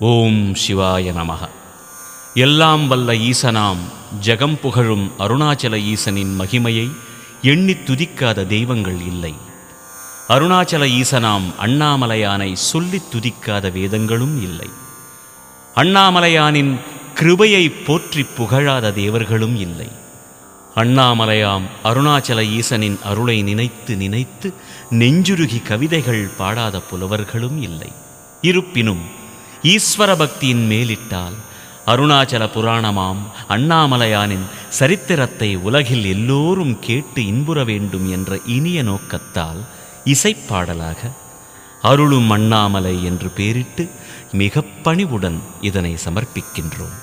ஓம் சிவாய நமக. எல்லாம் வல்ல ஈசனாம் ஜெகம் புகழும் அருணாச்சல ஈசனின் மகிமையை எண்ணித் துதிக்காத தெய்வங்கள் இல்லை. அருணாச்சல ஈசனாம் அண்ணாமலையானை சொல்லித் துதிக்காத வேதங்களும் இல்லை. அண்ணாமலையானின் கிருபையை போற்றிப் புகழாத தேவர்களும் இல்லை. அண்ணாமலையாம் அருணாச்சல ஈசனின் அருளை நினைத்து நினைத்து நெஞ்சுருகி கவிதைகள் பாடாத புலவர்களும் இல்லை. இருப்பினும் ஈஸ்வர பக்தியின் மேலிட்டால் அருணாச்சல புராணமாம் அண்ணாமலையானின் சரித்திரத்தை உலகில் எல்லோரும் கேட்டு இன்புற வேண்டும் என்ற இனிய நோக்கத்தால் இசைப்பாடலாக அருளும் அண்ணாமலை என்று பேரிட்டு மிக பணிவுடன் இதனை சமர்ப்பிக்கின்றோம்.